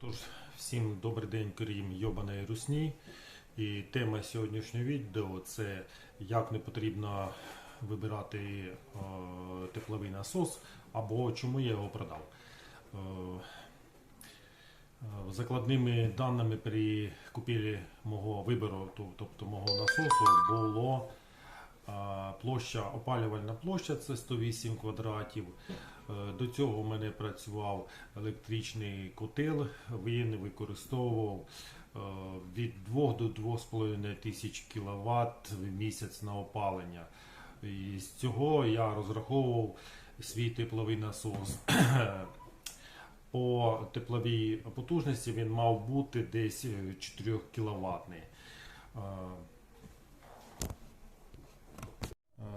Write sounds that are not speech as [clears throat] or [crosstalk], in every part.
Тож, всім добрий день, крім йобаної русні. І тема сьогоднішнього відео це як не потрібно вибирати е, тепловий насос або чому я його продав. Е, е, Закладними даними при купівлі мого вибору, тобто мого насосу, було площа, опалювальна площа це 108 квадратів. Е, До цього в мене працював електричний котел, він використовував е, від 2 до 2,5 тисяч кВт в місяць на опалення. І з цього я розраховував свій тепловий насос. [clears throat] По тепловій потужності він мав бути десь 4 кВт.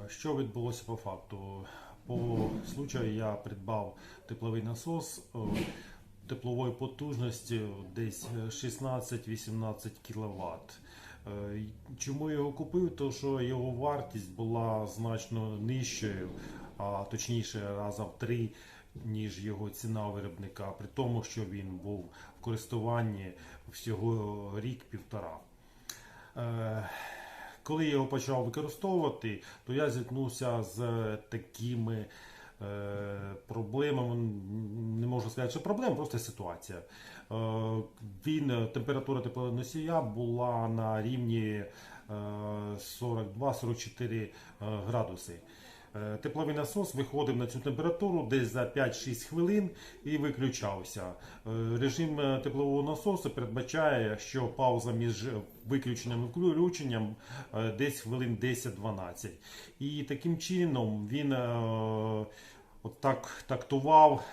Е, Що відбулося по факту? По случаю я придбав тепловий насос е, теплової потужності десь 16-18 кВт. Чому я його купив? То що його вартість була значно нижчою, а точніше раза в три, ніж його ціна виробника, при тому, що він був в користуванні всього рік-півтора. Е, коли я його почав використовувати, то я зіткнувся з такими е, проблемами. Не можу сказати, що проблема, просто ситуація. Е, він, е, температура теплоносія була на рівні е, 42-44 е, градуси. Е, Тепловий насос виходив на цю температуру десь за 5-6 хвилин і виключався. Е, Режим е, теплового насосу передбачає, що пауза між виключенням і включенням десь хвилин 10-12. І таким чином він от так тактував.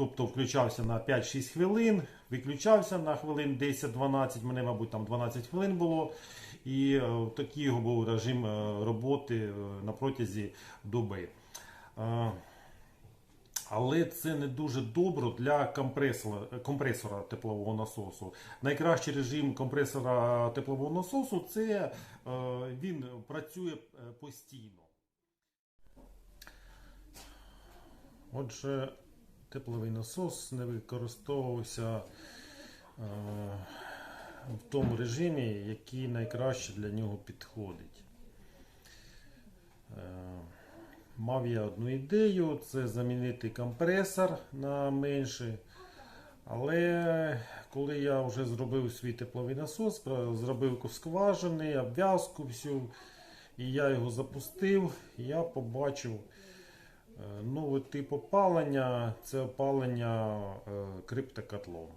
Тобто включався на 5-6 хвилин, виключався на хвилин 10-12, мене, мабуть, там 12 хвилин було. І е, такий його був режим е, роботи е, на протязі доби. Але це не дуже добре для компресора, компресора теплового насосу. Найкращий режим компресора теплового насосу це він працює постійно. Отже, тепловий насос не використовувався е, в тому режимі, який найкраще для нього підходить. Е, Мав я одну ідею це замінити компресор на менший. Але коли я вже зробив свій тепловий насос, зробив скважини, обв'язку всю, і я його запустив, я побачив новий тип опалення це опалення е, криптокотлом,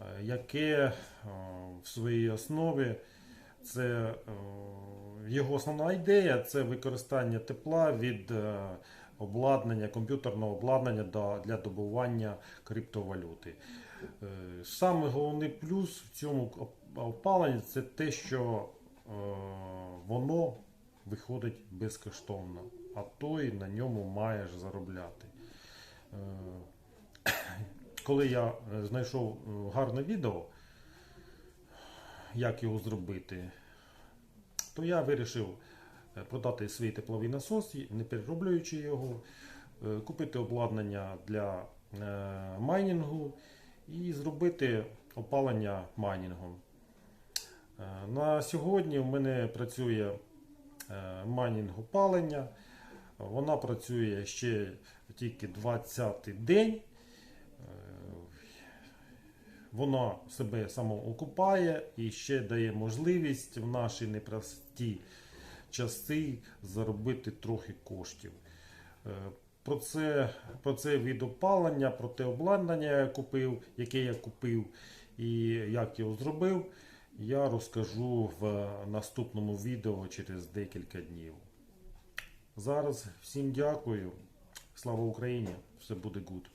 е, яке е, в своїй основі це е, його основна ідея це використання тепла від е, обладнання, комп'ютерного обладнання для добування криптовалюти. Е, Саме головний плюс в цьому опаленні це те, що е, воно виходить безкоштовно, а той на ньому маєш заробляти. Е, Коли я е, знайшов е, гарне відео, як його зробити, то я вирішив продати свій тепловий насос, не перероблюючи його, купити обладнання для майнінгу і зробити опалення майнінгом. На сьогодні в мене працює е, майнінг опалення. Вона працює ще тільки 20-й день. Е, Вона себе самоокупає і ще дає можливість в наші непрості часи заробити трохи коштів. Е, Про це, про це від опалення, про те обладнання, я купив, яке я купив і як його зробив, я розкажу в наступному відео через декілька днів. Зараз всім дякую. Слава Україні! Все буде гуд.